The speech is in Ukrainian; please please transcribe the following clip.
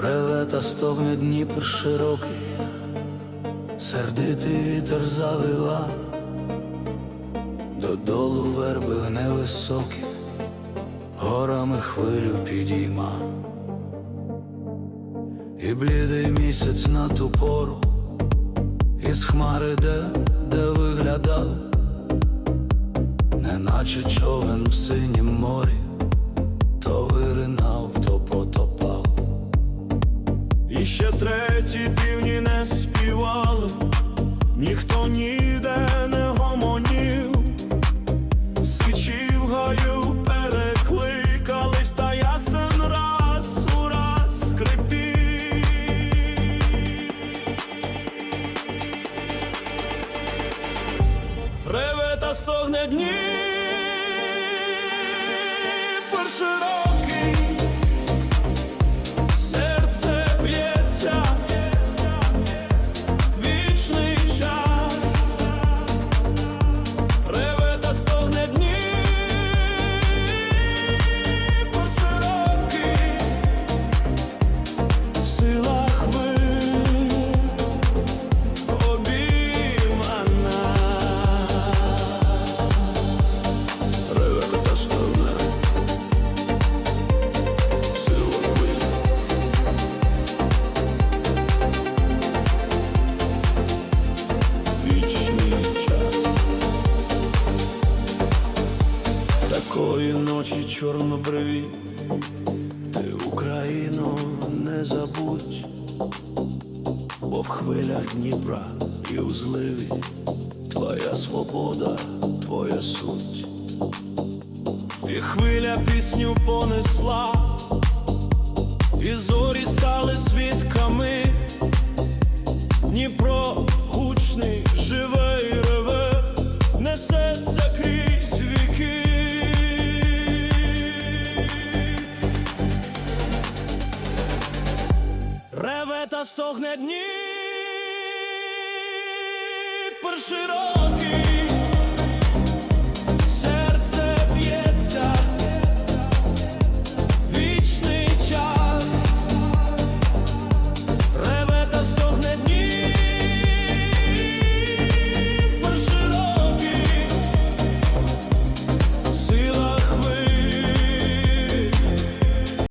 Реве та стогне Дніпр широкий, сердитий вітер завива, додолу верби гне високі, горами хвилю підійма, і блідий місяць на ту пору, із хмари де, де виглядав, неначе човен в синім морі, то виринав, Реве та стогне Дніпр широкий, Ночі чорнобриві, ти Україну не забудь, бо в хвилях Дніпра і у зливі твоя свобода, твоя суть. І хвиля пісню понесла, і зорі стали свідками. Дніпро гучний, живе і реве, несеться Реве та стогне перший широкий.